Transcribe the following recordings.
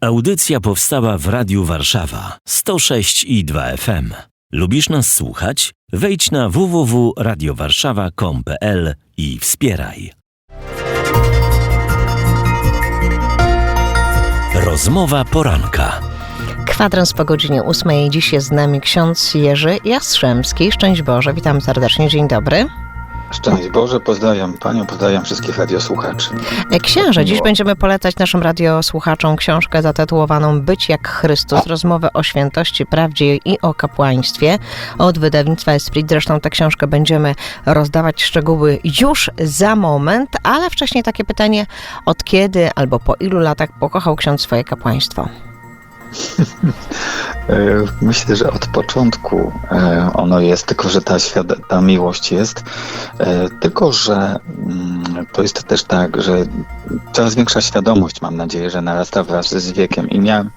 Audycja powstała w Radiu Warszawa 106 i 2 FM. Lubisz nas słuchać? Wejdź na www.radiowarszawa.com.pl i wspieraj. Rozmowa poranka. Kwadrans po godzinie 8. Dziś jest z nami ksiądz Jerzy Jastrzębski. Szczęść Boże, witam serdecznie, dzień dobry. Szczęść Boże, pozdrawiam Panią, pozdrawiam wszystkich radiosłuchaczy. E, Księże, dziś będziemy polecać naszym radiosłuchaczom książkę zatytułowaną Być jak Chrystus, rozmowę o świętości, prawdzie i o kapłaństwie od wydawnictwa Esprit. Zresztą tę książkę będziemy rozdawać szczegóły już za moment, ale wcześniej takie pytanie, od kiedy albo po ilu latach pokochał ksiądz swoje kapłaństwo? E, Myślę, że od początku e, ono jest, tylko że ta, ta miłość jest, e, tylko że mm, to jest też tak, że coraz większa świadomość, mam nadzieję, że narasta wraz z wiekiem. I miałem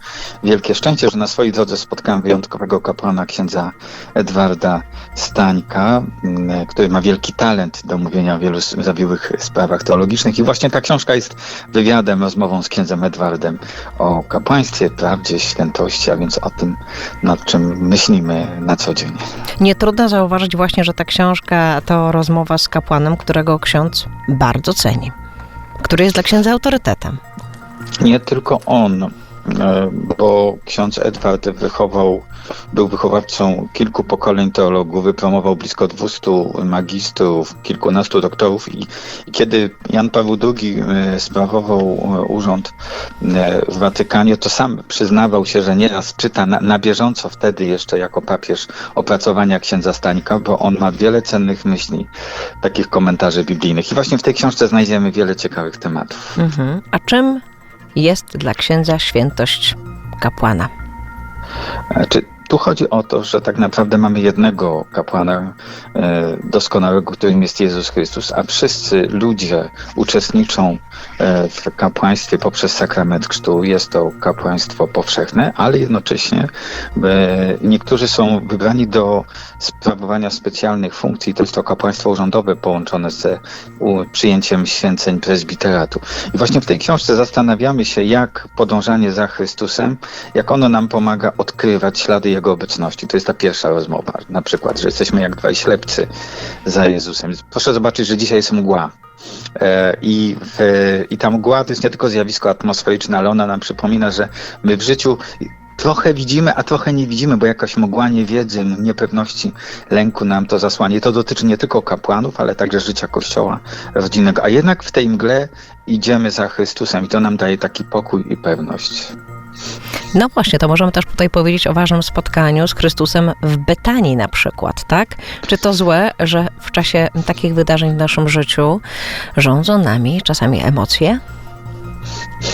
wielkie szczęście, że na swojej drodze spotkałem wyjątkowego kapłana księdza Edwarda Stańka, mm, który ma wielki talent do mówienia o wielu zawiłych sprawach teologicznych. I właśnie ta książka jest wywiadem, rozmową z księdzem Edwardem o kapłaństwie, prawdzie, świętości, a więc o tym, nad czym myślimy na co dzień. Nie trudno zauważyć właśnie, że ta książka to rozmowa z kapłanem, którego ksiądz bardzo ceni, który jest dla księdza autorytetem. Nie tylko on, bo ksiądz Edward wychował, był wychowawcą kilku pokoleń teologów, wypromował blisko 200 magistrów, kilkunastu doktorów i, kiedy Jan Paweł II e, sprawował e, urząd e, w Watykanie, to sam przyznawał się, że nieraz czyta na, na bieżąco wtedy jeszcze jako papież opracowania księdza Stańka, bo on ma wiele cennych myśli, takich komentarzy biblijnych. I właśnie w tej książce znajdziemy wiele ciekawych tematów. Mhm. A czym jest dla księdza świętość kapłana? Znaczy, tu chodzi o to, że tak naprawdę mamy jednego kapłana e, doskonałego, którym jest Jezus Chrystus, a wszyscy ludzie uczestniczą e, w kapłaństwie poprzez sakrament chrztu. Jest to kapłaństwo powszechne, ale jednocześnie e, niektórzy są wybrani do sprawowania specjalnych funkcji. To jest to kapłaństwo urzędowe połączone z przyjęciem święceń prezbiteratu. I właśnie w tej książce zastanawiamy się, jak podążanie za Chrystusem, jak ono nam pomaga odkrywać ślady Jego obecności. To jest ta pierwsza rozmowa. Na przykład, że jesteśmy jak dwaj ślepcy za Jezusem. Proszę zobaczyć, że dzisiaj jest mgła. E, I, I ta mgła to jest nie tylko zjawisko atmosferyczne, ale ona nam przypomina, że my w życiu trochę widzimy, a trochę nie widzimy, bo jakaś mgła niewiedzy, niepewności, lęku nam to zasłania. I to dotyczy nie tylko kapłanów, ale także życia kościoła rodzinnego. A jednak w tej mgle idziemy za Chrystusem i to nam daje taki pokój i pewność. No właśnie, to możemy też tutaj powiedzieć o ważnym spotkaniu z Chrystusem w Betanii na przykład, tak? Czy to złe, że w czasie takich wydarzeń w naszym życiu rządzą nami czasami emocje?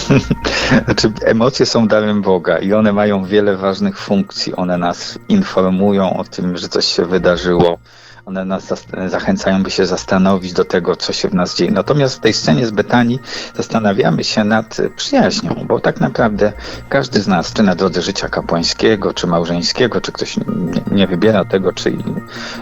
Znaczy, emocje są darem Boga i one mają wiele ważnych funkcji. One nas informują o tym, że coś się wydarzyło. One nas zachęcają, by się zastanowić do tego, co się w nas dzieje. Natomiast w tej scenie z Betanii zastanawiamy się nad przyjaźnią, bo tak naprawdę każdy z nas, czy na drodze życia kapłańskiego, czy małżeńskiego, czy ktoś nie, nie wybiera tego, czy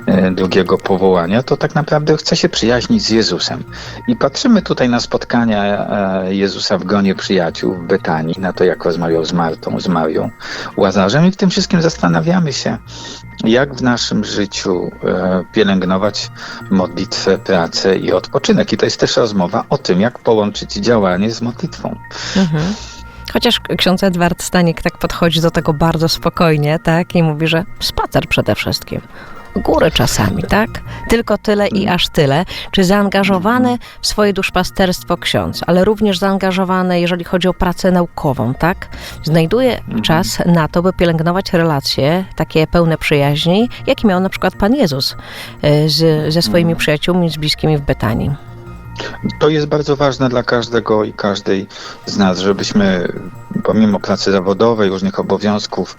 e, drugiego powołania, to tak naprawdę chce się przyjaźnić z Jezusem. I patrzymy tutaj na spotkania e, Jezusa w gronie przyjaciół w Betanii, na to, jak rozmawiał z Martą, z Marią, Łazarzem i w tym wszystkim zastanawiamy się, jak w naszym życiu e, pielęgnować modlitwę, pracę i odpoczynek. I to jest też rozmowa o tym, jak połączyć działanie z modlitwą. Mhm. Chociaż ksiądz Edward Stanik tak podchodzi do tego bardzo spokojnie, tak? I mówi, że spacer przede wszystkim. Góry czasami, tak? Tylko tyle i aż tyle. Czy zaangażowany w swoje duszpasterstwo ksiądz, ale również zaangażowany, jeżeli chodzi o pracę naukową, tak? Znajduje czas na to, by pielęgnować relacje takie pełne przyjaźni, jakie miał na przykład Pan Jezus y, z, ze swoimi przyjaciółmi, z bliskimi w Betanii. To jest bardzo ważne dla każdego i każdej z nas, żebyśmy pomimo pracy zawodowej, różnych obowiązków,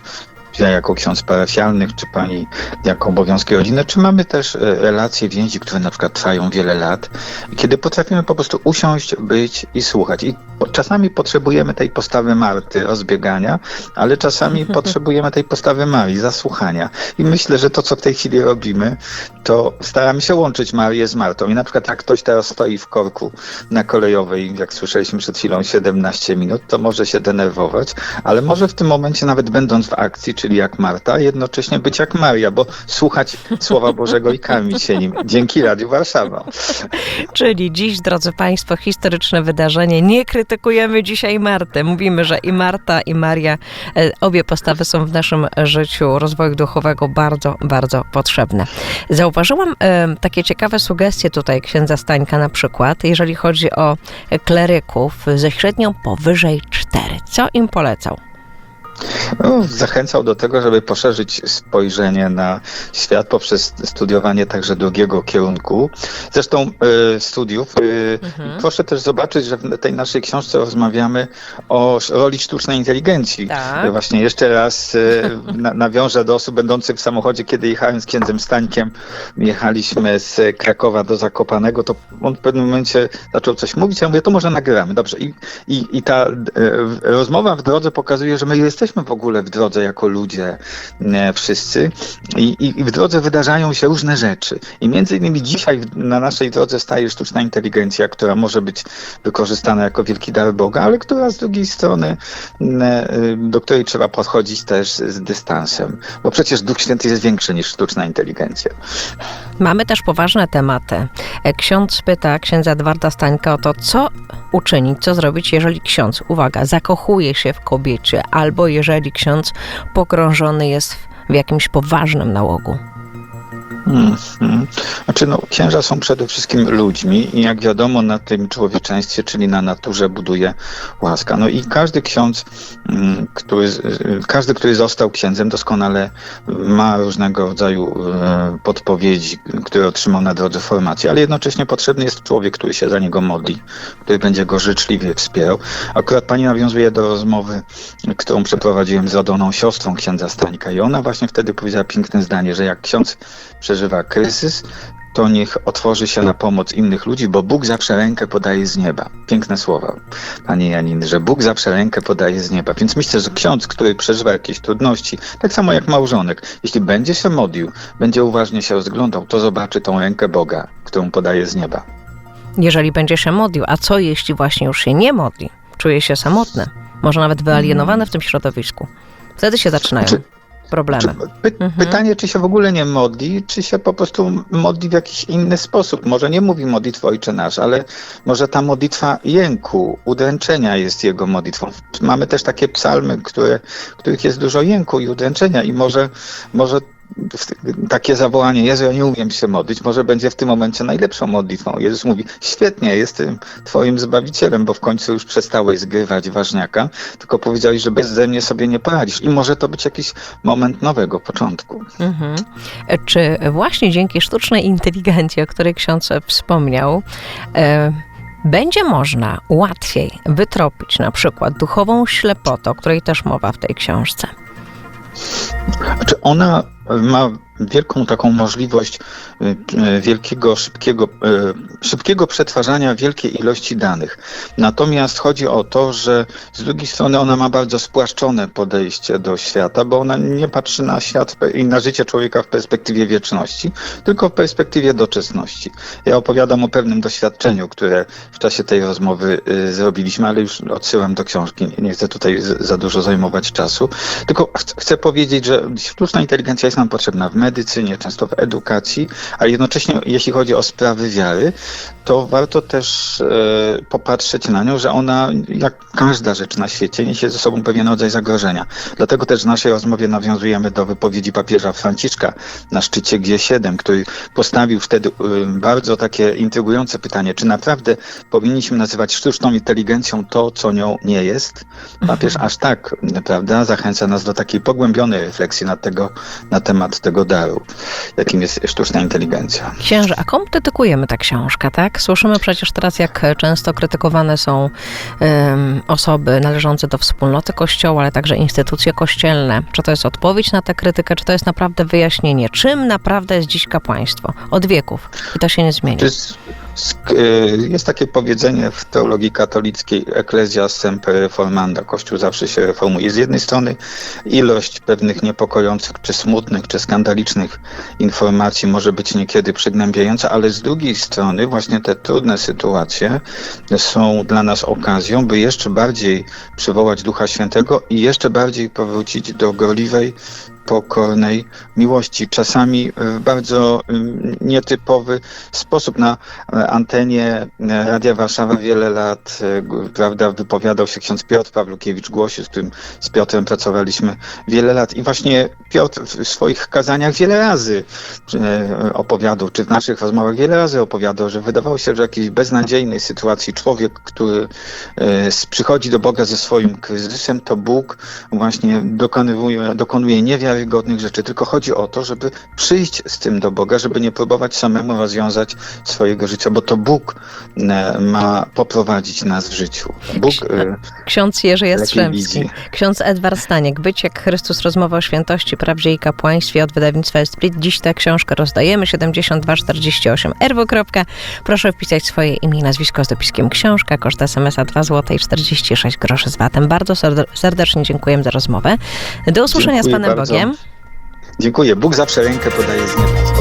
ja jako ksiądz parafialny, czy pani jako obowiązki rodzinne, czy mamy też e, relacje, więzi, które na przykład trwają wiele lat, kiedy potrafimy po prostu usiąść, być i słuchać. I czasami potrzebujemy tej postawy Marty, rozbiegania, ale czasami potrzebujemy tej postawy Marii, zasłuchania. I myślę, że to, co w tej chwili robimy, to staramy się łączyć Marię z Martą. I na przykład jak ktoś teraz stoi w korku na kolejowej, jak słyszeliśmy przed chwilą, 17 minut, to może się denerwować, ale może w tym momencie, nawet będąc w akcji, czyli jak Marta, jednocześnie być jak Maria, bo słuchać Słowa Bożego i karmić się nim. Dzięki Radiu Warszawa. Czyli dziś, drodzy Państwo, historyczne wydarzenie. Nie krytykujemy dzisiaj Martę. Mówimy, że i Marta, i Maria, e, obie postawy są w naszym życiu rozwoju duchowego bardzo, bardzo potrzebne. Zauważyłam e, takie ciekawe sugestie tutaj księdza Stańka na przykład, jeżeli chodzi o kleryków ze średnią powyżej 4. Co im polecał? No, zachęcał do tego, żeby poszerzyć spojrzenie na świat poprzez studiowanie także drugiego kierunku. Zresztą y, studiów. Y, Mhm. Proszę też zobaczyć, że w tej naszej książce rozmawiamy o roli sztucznej inteligencji. Tak. Właśnie jeszcze raz y, na, nawiążę do osób będących w samochodzie, kiedy jechałem z księdzem Stańkiem, jechaliśmy z Krakowa do Zakopanego, to on w pewnym momencie zaczął coś mówić, ja mówię, to może nagramy. Dobrze. I, i, i ta e, rozmowa w drodze pokazuje, że my jesteśmy w ogóle w drodze jako ludzie e, wszyscy i, i, i w drodze wydarzają się różne rzeczy. I między innymi dzisiaj na naszej drodze staje sztuczna inteligencja, która może być wykorzystana jako wielki dar Boga, ale która z drugiej strony, e, do której trzeba podchodzić też z dystansem. Bo przecież Duch Święty jest większy niż sztuczna inteligencja. Mamy też poważne tematy. E, Ksiądz pyta księdza Edwarda Stańka o to, co uczynić, co zrobić, jeżeli ksiądz, uwaga, zakochuje się w kobiecie, albo jeżeli ksiądz pogrążony jest w jakimś poważnym nałogu. Mhm. Znaczy, no, księża są przede wszystkim ludźmi i jak wiadomo na tym człowieczeństwie, czyli na naturze buduje łaska. No i każdy ksiądz, mm, który, y, każdy, który został księdzem doskonale ma różnego rodzaju e, podpowiedzi, które otrzymał na drodze formacji, ale jednocześnie potrzebny jest człowiek, który się za niego modli, który będzie go życzliwie wspierał. Akurat pani nawiązuje do rozmowy, którą przeprowadziłem z Adoną, siostrą księdza Stańka i ona właśnie wtedy powiedziała piękne zdanie, że jak ksiądz przeżywa kryzys, to niech otworzy się na pomoc innych ludzi, bo Bóg zawsze rękę podaje z nieba. Piękne słowa, Pani Janiny, że Bóg zawsze rękę podaje z nieba. Więc myślę, że ksiądz, który przeżywa jakieś trudności, tak samo jak małżonek, jeśli będzie się modlił, będzie uważnie się rozglądał, to zobaczy tą rękę Boga, którą podaje z nieba. Jeżeli będzie się modlił, a co jeśli właśnie już się nie modli? Czuje się samotny, może nawet wyalienowany w tym środowisku. Wtedy się zaczynają Czy- problemy. Py- Mhm. Pytanie, czy się w ogóle nie modli, czy się po prostu modli w jakiś inny sposób. Może nie mówi modlitwa Ojcze Nasz, ale może ta modlitwa jęku, udręczenia jest jego modlitwą. Mamy też takie psalmy, które, których jest dużo jęku i udręczenia i może, może takie zawołanie, Jezu, ja nie umiem się modlić, może będzie w tym momencie najlepszą modlitwą. Jezus mówi, świetnie, jestem Twoim Zbawicielem, bo w końcu już przestałeś zgrywać ważniaka, tylko powiedziałeś, że bez mnie sobie nie poradzisz. I może to być jakiś moment nowego początku. Mhm. Czy właśnie dzięki sztucznej inteligencji, o której ksiądz wspomniał, e, będzie można łatwiej wytropić na przykład duchową ślepotę, o której też mowa w tej książce? Znaczy ona ma wielką taką możliwość y, y, wielkiego, szybkiego, y, szybkiego przetwarzania wielkiej ilości danych. Natomiast chodzi o to, że z drugiej strony ona ma bardzo spłaszczone podejście do świata, bo ona nie patrzy na świat i na życie człowieka w perspektywie wieczności, tylko w perspektywie doczesności. Ja opowiadam o pewnym doświadczeniu, które w czasie tej rozmowy zrobiliśmy, ale już odsyłam do książki. Nie- chcę tutaj za dużo zajmować czasu. Tylko ch- chcę powiedzieć, że sztuczna inteligencja jest nam potrzebna w medycynie, często w edukacji, ale jednocześnie jeśli chodzi o sprawy wiary, to warto też e, popatrzeć na nią, że ona, jak każda rzecz na świecie, niesie ze sobą pewien rodzaj zagrożenia. Dlatego też w naszej rozmowie nawiązujemy do wypowiedzi papieża Franciszka na szczycie G7, który postawił wtedy e, bardzo takie intrygujące pytanie, czy naprawdę powinniśmy nazywać sztuczną inteligencją to, co nią nie jest? Papież aż tak, prawda, zachęca nas do takiej pogłębionej refleksji na, tego, na temat tego daru, jakim jest sztuczna inteligencja. Księże, a komu dedykujemy tę książkę, tak? Słyszymy przecież teraz, jak często krytykowane są em, osoby należące do wspólnoty Kościoła, ale także instytucje kościelne. Czy to jest odpowiedź na tę krytykę, czy to jest naprawdę wyjaśnienie, czym naprawdę jest dziś kapłaństwo? Od wieków. I to się nie zmienia. Y, jest takie powiedzenie w teologii katolickiej Ecclesia semper reformanda. Kościół zawsze się reformuje. Z jednej strony ilość pewnych niepokojących, czy smutnych, czy skandalicznych informacji może być niekiedy przygnębiająca, ale z drugiej strony właśnie te trudne sytuacje są dla nas okazją, by jeszcze bardziej przywołać Ducha Świętego i jeszcze bardziej powrócić do gorliwej, pokornej miłości. Czasami w bardzo ym, nietypowy sposób na e, antenie Radia Warszawa wiele lat prawda, wypowiadał się ksiądz Piotr Pawlukiewicz Głosiu, z którym z Piotrem pracowaliśmy wiele lat. I właśnie Piotr w swoich kazaniach wiele razy opowiadał, czy w naszych rozmowach wiele razy opowiadał, że wydawało się, że w jakiejś beznadziejnej sytuacji człowiek, który przychodzi do Boga ze swoim kryzysem, to Bóg właśnie dokonuje, dokonuje niewiarygodnych rzeczy. Tylko chodzi o to, żeby przyjść z tym do Boga, żeby nie próbować samemu rozwiązać swojego życia, bo to Bóg e, ma poprowadzić nas w życiu. Bóg e, Ksiądz Jerzy Jastrzębski, ksiądz Edward Staniek, Być jak Chrystus, rozmowa o świętości, prawdzie i kapłaństwie od wydawnictwa Esprit. Dziś tę książkę rozdajemy, 7248 rw. Proszę wpisać swoje imię i nazwisko z dopiskiem książka, koszt SMS-a 2 zł i 46 groszy z VAT-em. Bardzo serde- serdecznie dziękuję za rozmowę. Do usłyszenia Dziękuję z Panem bardzo. Bogiem. Dziękuję. Bóg zawsze rękę podaje z nieba. z.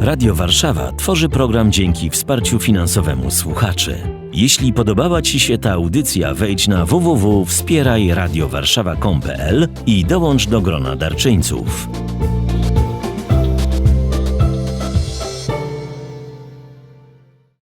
Radio Warszawa tworzy program dzięki wsparciu finansowemu słuchaczy. Jeśli podobała Ci się ta audycja, wejdź na www.wspierajradiowarszawa.pl i dołącz do grona darczyńców.